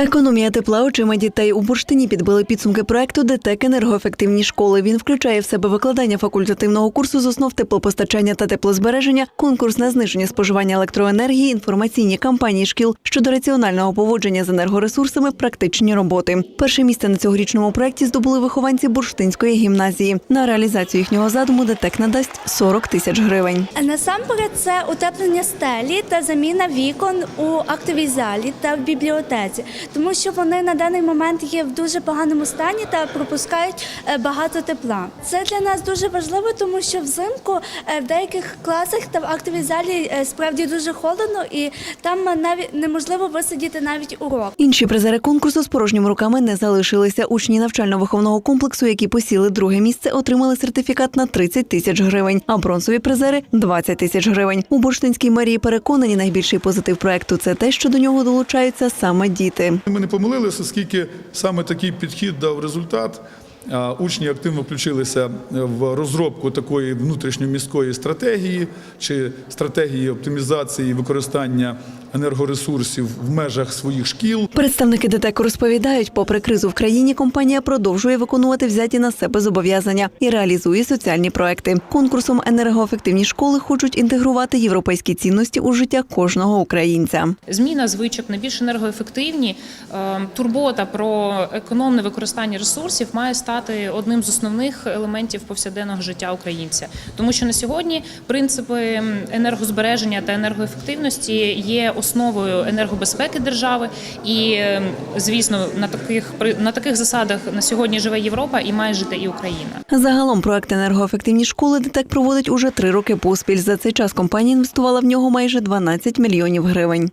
Економія тепла очима дітей у бурштині підбили підсумки проекту ДТЕК енергоефективні школи. Він включає в себе викладання факультативного курсу з основ теплопостачання та теплозбереження, конкурс на зниження споживання електроенергії, інформаційні кампанії шкіл щодо раціонального поводження з енергоресурсами, практичні роботи. Перше місце на цьогорічному проекті здобули вихованці бурштинської гімназії. На реалізацію їхнього задуму ДТЕК надасть 40 тисяч гривень. Насамперед це утеплення стелі та заміна вікон у актовій залі та в бібліотеці, тому що вони на даний момент є в дуже поганому стані та пропускають е, багато тепла. Це для нас дуже важливо, тому що взимку е, в деяких класах та в актовій залі е, справді дуже холодно, і там навіть неможливо висидіти навіть урок. Інші призери конкурсу з порожніми руками не залишилися. Учні навчально-виховного комплексу, які посіли друге місце, отримали сертифікат на 30 тисяч гривень, а бронзові призери 20 тисяч гривень. У бурштинській мерії переконані, найбільший позитив проекту це те, що до нього долучаються саме діти. Ми не помилилися, оскільки саме такий підхід дав результат. Учні активно включилися в розробку такої внутрішньоміської стратегії чи стратегії оптимізації використання енергоресурсів в межах своїх шкіл. Представники ДТЕКу розповідають, попри кризу в країні, компанія продовжує виконувати взяті на себе зобов'язання і реалізує соціальні проекти. Конкурсом енергоефективні школи хочуть інтегрувати європейські цінності у життя кожного українця. Зміна звичок на більш енергоефективні, е, турбота про економне використання ресурсів має стати одним з основних елементів повсякденного життя українця, тому що на сьогодні принципи енергозбереження та енергоефективності є основою енергобезпеки держави, і звісно, на таких на таких засадах на сьогодні живе Європа і має жити і Україна. Загалом проект енергоефективні школи ДТЕК проводить уже три роки поспіль. За цей час компанія інвестувала в нього майже 12 мільйонів гривень.